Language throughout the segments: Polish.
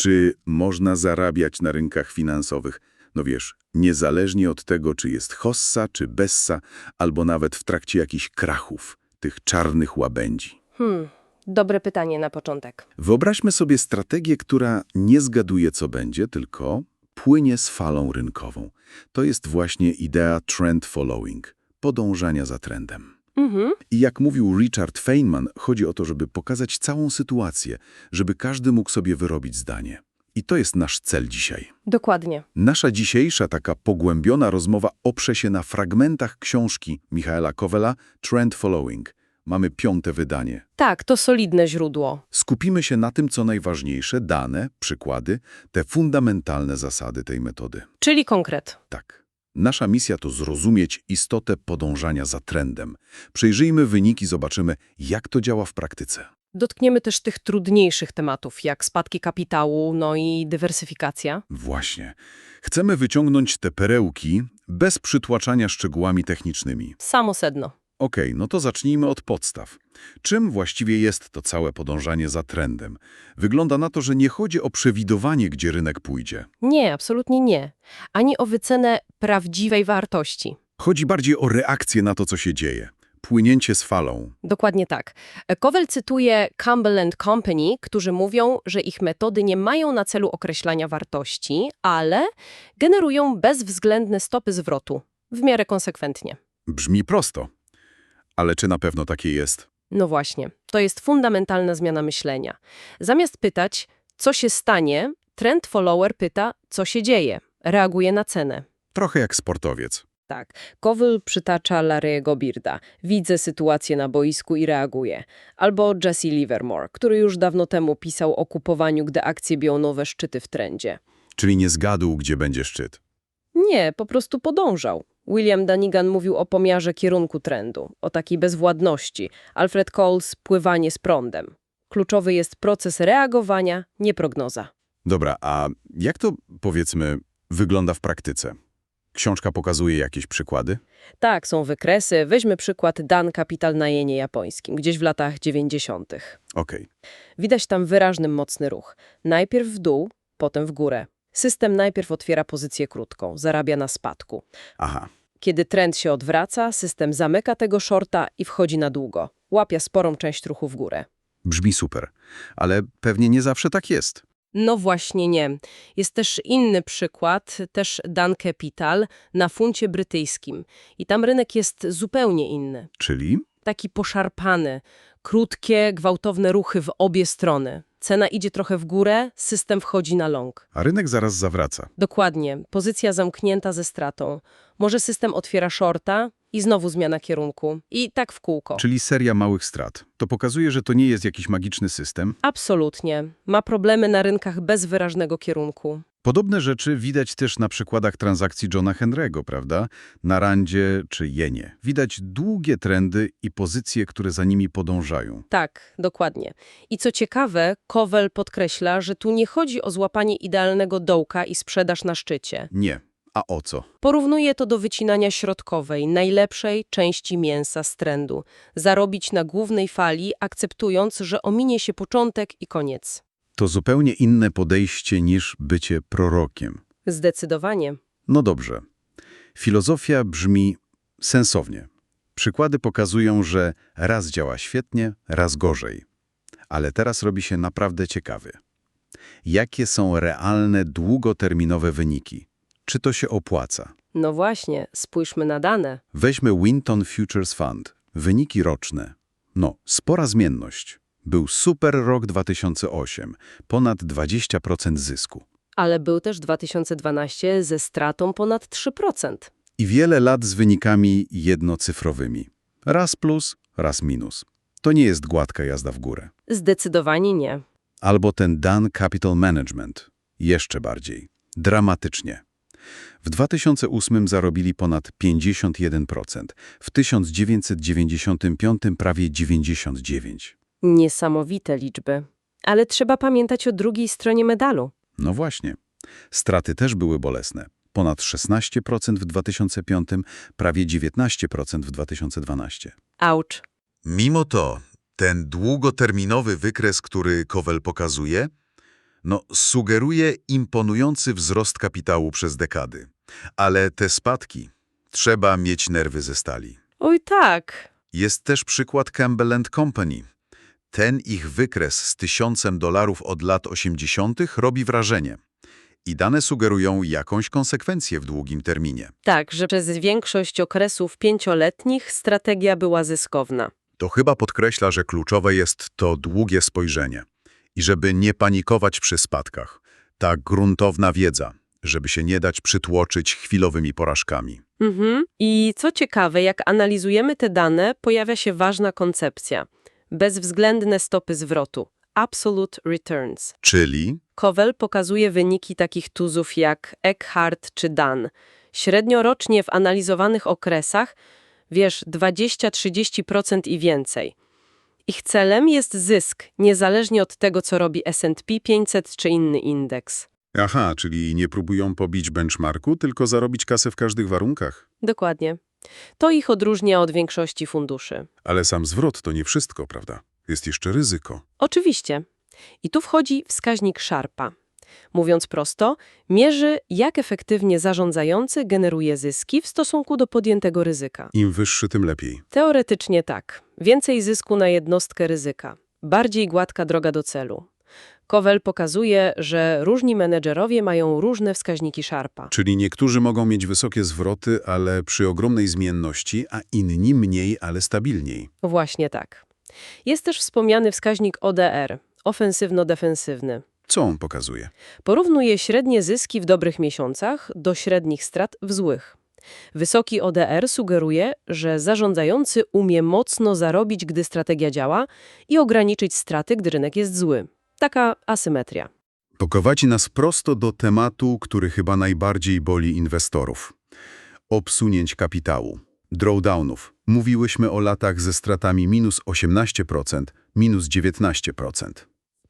Czy można zarabiać na rynkach finansowych? No wiesz, niezależnie od tego, czy jest hossa, czy bessa, albo nawet w trakcie jakichś krachów, tych czarnych łabędzi. Hmm, dobre pytanie na początek. Wyobraźmy sobie strategię, która nie zgaduje, co będzie, tylko płynie z falą rynkową. To jest właśnie idea trend following, podążania za trendem. Mhm. I jak mówił Richard Feynman, chodzi o to, żeby pokazać całą sytuację, żeby każdy mógł sobie wyrobić zdanie. I to jest nasz cel dzisiaj. Dokładnie. Nasza dzisiejsza taka pogłębiona rozmowa oprze się na fragmentach książki Michaela Kowela Trend Following. Mamy piąte wydanie. Tak, to solidne źródło. Skupimy się na tym, co najważniejsze, dane, przykłady, te fundamentalne zasady tej metody. Czyli konkret. Tak. Nasza misja to zrozumieć istotę podążania za trendem. Przejrzyjmy wyniki, zobaczymy, jak to działa w praktyce. Dotkniemy też tych trudniejszych tematów, jak spadki kapitału, no i dywersyfikacja. Właśnie. Chcemy wyciągnąć te perełki bez przytłaczania szczegółami technicznymi. Samo sedno. Okej, no to zacznijmy od podstaw. Czym właściwie jest to całe podążanie za trendem? Wygląda na to, że nie chodzi o przewidywanie, gdzie rynek pójdzie. Nie, absolutnie nie. Ani o wycenę prawdziwej wartości. Chodzi bardziej o reakcję na to, co się dzieje. Płynięcie z falą. Dokładnie tak. Kowel cytuje Campbell Company, którzy mówią, że ich metody nie mają na celu określania wartości, ale generują bezwzględne stopy zwrotu, w miarę konsekwentnie. Brzmi prosto. Ale czy na pewno takie jest? No właśnie, to jest fundamentalna zmiana myślenia. Zamiast pytać, co się stanie, trend follower pyta, co się dzieje, reaguje na cenę. Trochę jak sportowiec. Tak, Kowal przytacza Larry'ego Birda. Widzę sytuację na boisku i reaguję. Albo Jesse Livermore, który już dawno temu pisał o kupowaniu, gdy akcje biją nowe szczyty w trendzie. Czyli nie zgadł, gdzie będzie szczyt. Nie, po prostu podążał. William Danigan mówił o pomiarze kierunku trendu, o takiej bezwładności. Alfred Coles – pływanie z prądem. Kluczowy jest proces reagowania, nie prognoza. Dobra, a jak to, powiedzmy, wygląda w praktyce? Książka pokazuje jakieś przykłady? Tak, są wykresy. Weźmy przykład Dan Capital na jenie japońskim, gdzieś w latach 90. Okej. Widać tam wyraźny, mocny ruch. Najpierw w dół, potem w górę. System najpierw otwiera pozycję krótką, zarabia na spadku. Aha. Kiedy trend się odwraca, system zamyka tego shorta i wchodzi na długo. Łapia sporą część ruchu w górę. Brzmi super. Ale pewnie nie zawsze tak jest. No właśnie nie. Jest też inny przykład, też Dan Capital, na funcie brytyjskim. I tam rynek jest zupełnie inny. Czyli? Taki poszarpany, krótkie, gwałtowne ruchy w obie strony. Cena idzie trochę w górę, system wchodzi na long. A rynek zaraz zawraca. Dokładnie, pozycja zamknięta ze stratą. Może system otwiera shorta i znowu zmiana kierunku. I tak w kółko. Czyli seria małych strat. To pokazuje, że to nie jest jakiś magiczny system. Absolutnie. Ma problemy na rynkach bez wyraźnego kierunku. Podobne rzeczy widać też na przykładach transakcji Johna Henry'ego, prawda? Na randzie czy jenie. Widać długie trendy i pozycje, które za nimi podążają. Tak, dokładnie. I co ciekawe, Kowel podkreśla, że tu nie chodzi o złapanie idealnego dołka i sprzedaż na szczycie. Nie. A o co? Porównuje to do wycinania środkowej, najlepszej części mięsa z trendu. Zarobić na głównej fali, akceptując, że ominie się początek i koniec. To zupełnie inne podejście niż bycie prorokiem. Zdecydowanie. No dobrze. Filozofia brzmi sensownie. Przykłady pokazują, że raz działa świetnie, raz gorzej. Ale teraz robi się naprawdę ciekawy. Jakie są realne, długoterminowe wyniki? Czy to się opłaca? No właśnie, spójrzmy na dane. Weźmy Winton Futures Fund. Wyniki roczne. No, spora zmienność. Był super rok 2008. Ponad 20% zysku. Ale był też 2012 ze stratą ponad 3%. I wiele lat z wynikami jednocyfrowymi. Raz plus, raz minus. To nie jest gładka jazda w górę. Zdecydowanie nie. Albo ten Dan Capital Management. Jeszcze bardziej. Dramatycznie. W 2008 zarobili ponad 51%, w 1995 prawie 99%. Niesamowite liczby. Ale trzeba pamiętać o drugiej stronie medalu. No właśnie. Straty też były bolesne. Ponad 16% w 2005, prawie 19% w 2012. Aucz. Mimo to, ten długoterminowy wykres, który Kowel pokazuje, No, sugeruje imponujący wzrost kapitału przez dekady. Ale te spadki, trzeba mieć nerwy ze stali. Oj tak. Jest też przykład Campbell Company. Ten ich wykres z tysiącem dolarów od lat 80. robi wrażenie. I dane sugerują jakąś konsekwencję w długim terminie. Tak, że przez większość okresów pięcioletnich strategia była zyskowna. To chyba podkreśla, że kluczowe jest to długie spojrzenie. I żeby nie panikować przy spadkach. Ta gruntowna wiedza, żeby się nie dać przytłoczyć chwilowymi porażkami. Mhm. I co ciekawe, jak analizujemy te dane, pojawia się ważna koncepcja. Bezwzględne stopy zwrotu. Absolute returns. Czyli Kowel pokazuje wyniki takich tuzów jak Eckhart czy Dan. Średnio rocznie w analizowanych okresach, wiesz, 20-30% i więcej. Ich celem jest zysk, niezależnie od tego, co robi S&P 500 czy inny indeks. Aha, czyli nie próbują pobić benchmarku, tylko zarobić kasę w każdych warunkach. Dokładnie. To ich odróżnia od większości funduszy. Ale sam zwrot to nie wszystko, prawda? Jest jeszcze ryzyko. Oczywiście. I tu wchodzi wskaźnik Sharpa. Mówiąc prosto, mierzy, jak efektywnie zarządzający generuje zyski w stosunku do podjętego ryzyka. Im wyższy, tym lepiej. Teoretycznie tak. Więcej zysku na jednostkę ryzyka. Bardziej gładka droga do celu. Kowel pokazuje, że różni menedżerowie mają różne wskaźniki Sharpa. Czyli niektórzy mogą mieć wysokie zwroty, ale przy ogromnej zmienności, a inni mniej, ale stabilniej. Właśnie tak. Jest też wspomniany wskaźnik ODR, ofensywno-defensywny. Co on pokazuje? Porównuje średnie zyski w dobrych miesiącach do średnich strat w złych. Wysoki ODR sugeruje, że zarządzający umie mocno zarobić, gdy strategia działa i ograniczyć straty, gdy rynek jest zły. Taka asymetria. Pokowaci nas prosto do tematu, który chyba najbardziej boli inwestorów. Obsunięć kapitału, drawdownów. Mówiłyśmy o latach ze stratami minus 18%, minus 19%.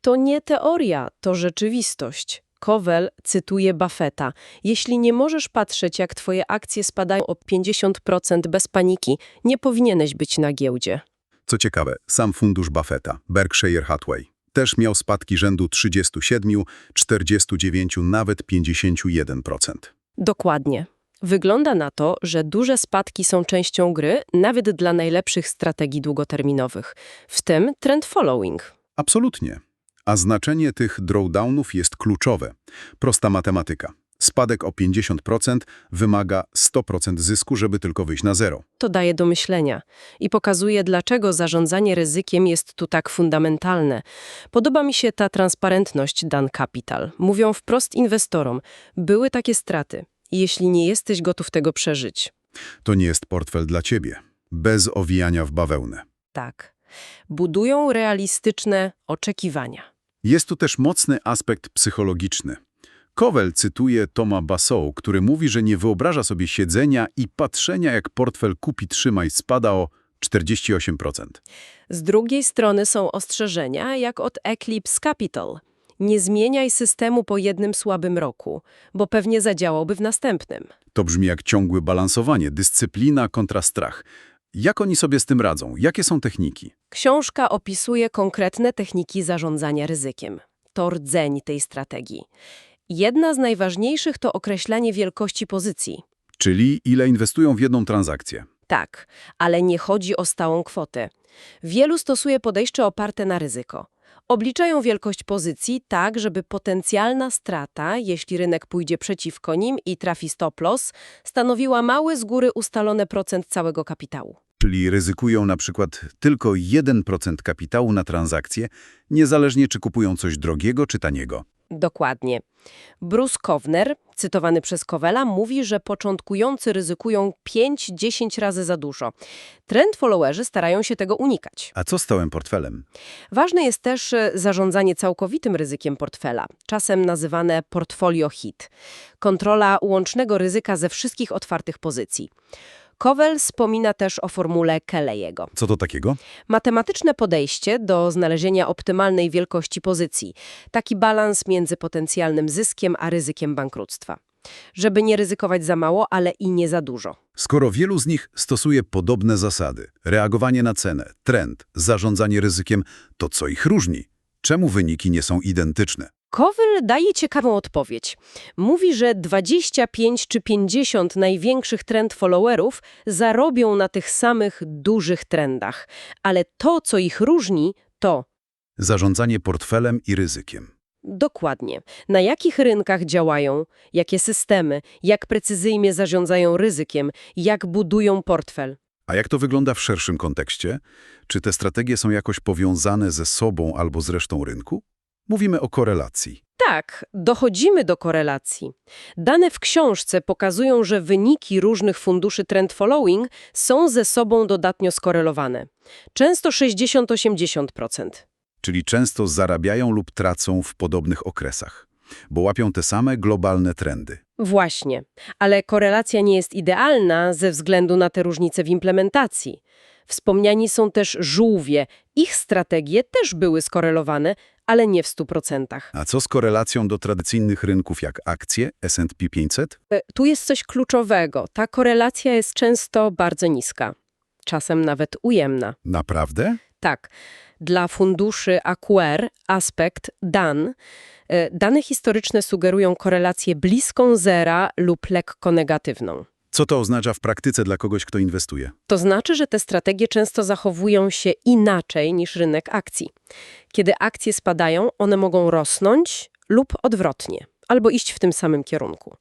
To nie teoria, to rzeczywistość. Kowel cytuje Buffetta. Jeśli nie możesz patrzeć, jak twoje akcje spadają o 50% bez paniki, nie powinieneś być na giełdzie. Co ciekawe, sam fundusz Buffetta, Berkshire Hathaway, też miał spadki rzędu 37, 49, nawet 51%. Dokładnie. Wygląda na to, że duże spadki są częścią gry, nawet dla najlepszych strategii długoterminowych, w tym trend following. Absolutnie. A znaczenie tych drawdownów jest kluczowe. Prosta matematyka. Spadek o 50% wymaga 100% zysku, żeby tylko wyjść na zero. To daje do myślenia i pokazuje, dlaczego zarządzanie ryzykiem jest tu tak fundamentalne. Podoba mi się ta transparentność Dan Capital. Mówią wprost inwestorom, były takie straty. Jeśli nie jesteś gotów tego przeżyć. To nie jest portfel dla ciebie. Bez owijania w bawełnę. Tak. Budują realistyczne oczekiwania. Jest tu też mocny aspekt psychologiczny. Kowel cytuje Toma Bassow, który mówi, że nie wyobraża sobie siedzenia i patrzenia, jak portfel kupi trzymaj spada o 48%. Z drugiej strony są ostrzeżenia, jak od Eclipse Capital. Nie zmieniaj systemu po jednym słabym roku, bo pewnie zadziałałby w następnym. To brzmi jak ciągłe balansowanie, dyscyplina kontra strach. Jak oni sobie z tym radzą? Jakie są techniki? Książka opisuje konkretne techniki zarządzania ryzykiem. To rdzeń tej strategii. Jedna z najważniejszych to określanie wielkości pozycji. Czyli ile inwestują w jedną transakcję. Tak, ale nie chodzi o stałą kwotę. Wielu stosuje podejście oparte na ryzyko. Obliczają wielkość pozycji tak, żeby potencjalna strata, jeśli rynek pójdzie przeciwko nim i trafi stop loss, stanowiła mały z góry ustalony procent całego kapitału. Czyli ryzykują na przykład tylko 1% kapitału na transakcję, niezależnie czy kupują coś drogiego czy taniego. Dokładnie. Bruce Kovner, cytowany przez Kowela, mówi, że początkujący ryzykują 5-10 razy za dużo. Trend followerzy starają się tego unikać. A co z całym portfelem? Ważne jest też e, zarządzanie całkowitym ryzykiem portfela, czasem nazywane portfolio hit. Kontrola łącznego ryzyka ze wszystkich otwartych pozycji. Kowel wspomina też o formule Kelly'ego. Co to takiego? Matematyczne podejście do znalezienia optymalnej wielkości pozycji. Taki balans między potencjalnym zyskiem a ryzykiem bankructwa. Żeby nie ryzykować za mało, ale i nie za dużo. Skoro wielu z nich stosuje podobne zasady, reagowanie na cenę, trend, zarządzanie ryzykiem, to co ich różni? Czemu wyniki nie są identyczne? Kowel daje ciekawą odpowiedź. Mówi, że 25 czy 50 największych trend followerów zarobią na tych samych dużych trendach, ale to, co ich różni, to Zarządzanie portfelem i ryzykiem. Dokładnie. Na jakich rynkach działają, jakie systemy, jak precyzyjnie zarządzają ryzykiem, jak budują portfel. A jak to wygląda w szerszym kontekście? Czy te strategie są jakoś powiązane ze sobą albo z resztą rynku? Mówimy o korelacji. Tak, dochodzimy do korelacji. Dane w książce pokazują, że wyniki różnych funduszy trend following są ze sobą dodatnio skorelowane. Często 60-80%. Czyli często zarabiają lub tracą w podobnych okresach, bo łapią te same globalne trendy. Właśnie, ale korelacja nie jest idealna ze względu na te różnice w implementacji. Wspomniani są też żółwie. Ich strategie też były skorelowane, ale nie w 100%. A co z korelacją do tradycyjnych rynków jak akcje S&P 500? E, Tu jest coś kluczowego. Ta korelacja jest często bardzo niska, czasem nawet ujemna. Naprawdę? Tak, dla funduszy AQR, Aspekt, DAN, e, dane historyczne sugerują korelację bliską zera lub lekko negatywną. Co to oznacza w praktyce dla kogoś, kto inwestuje? To znaczy, że te strategie często zachowują się inaczej niż rynek akcji. Kiedy akcje spadają, one mogą rosnąć lub odwrotnie, albo iść w tym samym kierunku.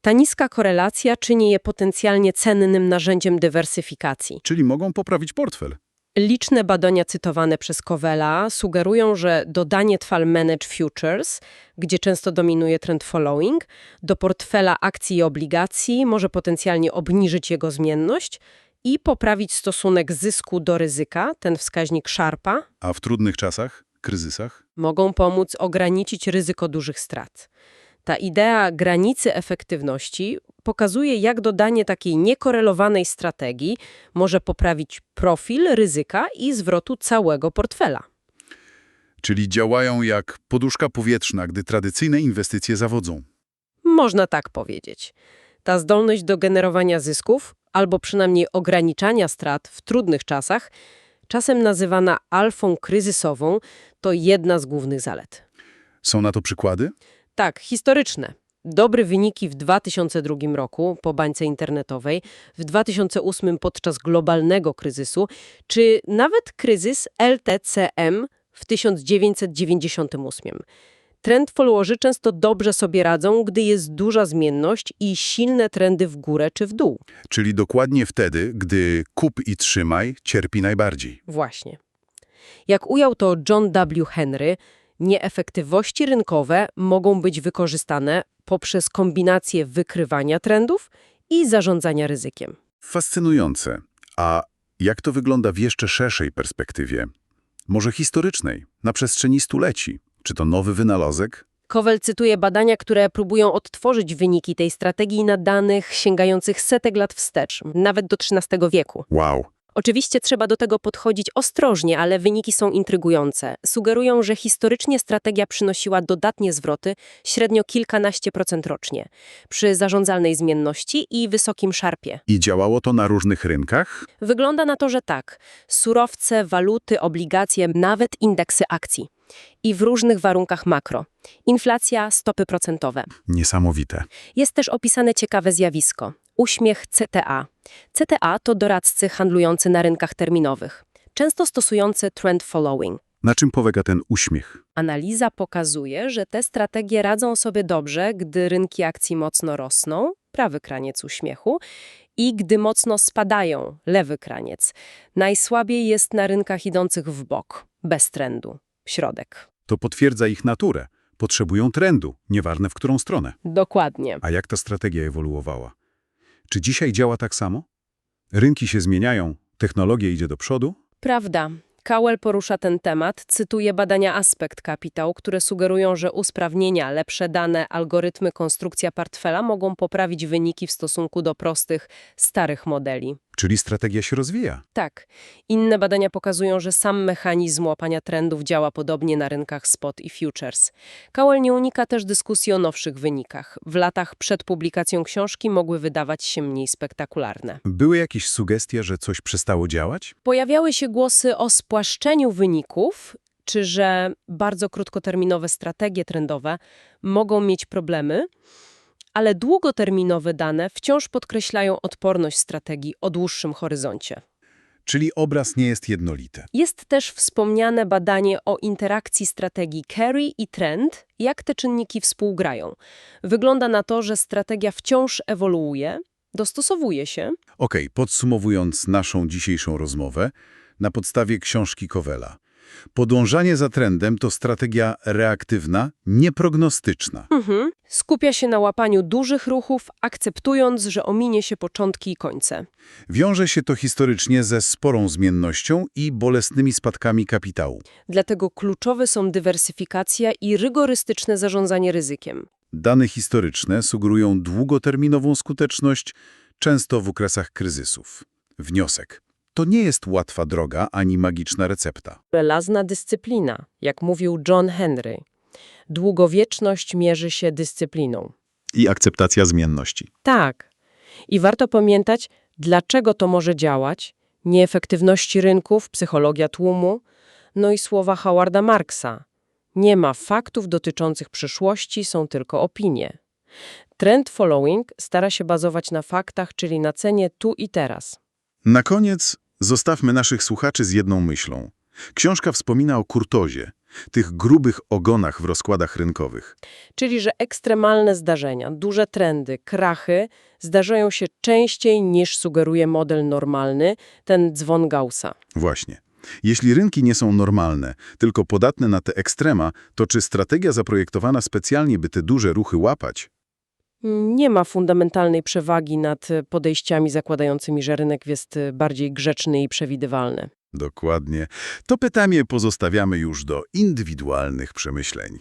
Ta niska korelacja czyni je potencjalnie cennym narzędziem dywersyfikacji. Czyli mogą poprawić portfel. Liczne badania cytowane przez Covella sugerują, że dodanie trwal Manage Futures, gdzie często dominuje trend following, do portfela akcji i obligacji może potencjalnie obniżyć jego zmienność i poprawić stosunek zysku do ryzyka, ten wskaźnik Sharpa, A w trudnych czasach, kryzysach? mogą pomóc ograniczyć ryzyko dużych strat. Ta idea granicy efektywności pokazuje, jak dodanie takiej niekorelowanej strategii może poprawić profil ryzyka i zwrotu całego portfela. Czyli działają jak poduszka powietrzna, gdy tradycyjne inwestycje zawodzą. Można tak powiedzieć. Ta zdolność do generowania zysków, albo przynajmniej ograniczania strat w trudnych czasach, czasem nazywana alfą kryzysową, to jedna z głównych zalet. Są na to przykłady? Tak, historyczne. Dobre wyniki w 2002 roku po bańce internetowej, w 2008 podczas globalnego kryzysu, czy nawet kryzys LTCM w 1998. Trend followerzy często dobrze sobie radzą, gdy jest duża zmienność i silne trendy w górę czy w dół. Czyli dokładnie wtedy, gdy kup i trzymaj cierpi najbardziej. Właśnie. Jak ujął to John W. Henry, nieefektywności rynkowe mogą być wykorzystane poprzez kombinację wykrywania trendów i zarządzania ryzykiem. Fascynujące. A jak to wygląda w jeszcze szerszej perspektywie? Może historycznej, na przestrzeni stuleci? Czy to nowy wynalazek? Kowel cytuje badania, które próbują odtworzyć wyniki tej strategii na danych sięgających setek lat wstecz, nawet do XIII wieku. Wow. Oczywiście trzeba do tego podchodzić ostrożnie, ale wyniki są intrygujące. Sugerują, że historycznie strategia przynosiła dodatnie zwroty, średnio kilkanaście procent rocznie, przy zarządzalnej zmienności i wysokim szarpie. I działało to na różnych rynkach? Wygląda na to, że tak. Surowce, waluty, obligacje, nawet indeksy akcji. I w różnych warunkach makro. Inflacja, stopy procentowe. Niesamowite. Jest też opisane ciekawe zjawisko. Uśmiech CTA. CTA to doradcy handlujący na rynkach terminowych, często stosujący trend following. Na czym polega ten uśmiech? Analiza pokazuje, że te strategie radzą sobie dobrze, gdy rynki akcji mocno rosną, prawy kraniec uśmiechu, i gdy mocno spadają, lewy kraniec. Najsłabiej jest na rynkach idących w bok, bez trendu, środek. To potwierdza ich naturę. Potrzebują trendu, nieważne w którą stronę. Dokładnie. A jak ta strategia ewoluowała? Czy dzisiaj działa tak samo? Rynki się zmieniają, technologia idzie do przodu? Prawda. Cowell porusza ten temat, cytuje badania Aspekt Capital, które sugerują, że usprawnienia, lepsze dane, algorytmy, konstrukcja portfela mogą poprawić wyniki w stosunku do prostych, starych modeli. Czyli strategia się rozwija. Tak. Inne badania pokazują, że sam mechanizm łapania trendów działa podobnie na rynkach spot i futures. Cowell nie unika też dyskusji o nowszych wynikach. W latach przed publikacją książki mogły wydawać się mniej spektakularne. Były jakieś sugestie, że coś przestało działać? Pojawiały się głosy o spłaszczeniu wyników czy że bardzo krótkoterminowe strategie trendowe mogą mieć problemy, ale długoterminowe dane wciąż podkreślają odporność strategii o dłuższym horyzoncie. Czyli obraz nie jest jednolity. Jest też wspomniane badanie o interakcji strategii carry i trend, jak te czynniki współgrają. Wygląda na to, że strategia wciąż ewoluuje, dostosowuje się, Okej, podsumowując naszą dzisiejszą rozmowę, na podstawie książki Kowela. Podążanie za trendem to strategia reaktywna, nieprognostyczna. mhm. skupia się na łapaniu dużych ruchów, akceptując, że ominie się początki i końce. Wiąże się to historycznie ze sporą zmiennością i bolesnymi spadkami kapitału. Dlatego kluczowe są dywersyfikacja i rygorystyczne zarządzanie ryzykiem. Dane historyczne sugerują długoterminową skuteczność, często w okresach kryzysów. Wniosek. To nie jest łatwa droga ani magiczna recepta. Żelazna dyscyplina, jak mówił John Henry. Długowieczność mierzy się dyscypliną. I akceptacja zmienności. Tak. I warto pamiętać, dlaczego to może działać, nieefektywności rynków, psychologia tłumu, no i słowa Howarda Marksa. Nie ma faktów dotyczących przyszłości, są tylko opinie. Trend following stara się bazować na faktach, czyli na cenie tu i teraz. Na koniec zostawmy naszych słuchaczy z jedną myślą. Książka wspomina o kurtozie, tych grubych ogonach w rozkładach rynkowych. Czyli, że ekstremalne zdarzenia, duże trendy, krachy zdarzają się częściej niż sugeruje model normalny, ten dzwon Gaussa. Właśnie. Jeśli rynki nie są normalne, tylko podatne na te ekstrema, to czy strategia zaprojektowana specjalnie, by te duże ruchy łapać? Nie ma fundamentalnej przewagi nad e, podejściami zakładającymi, że rynek jest e, bardziej grzeczny i przewidywalny. Dokładnie. To pytanie pozostawiamy już do indywidualnych przemyśleń.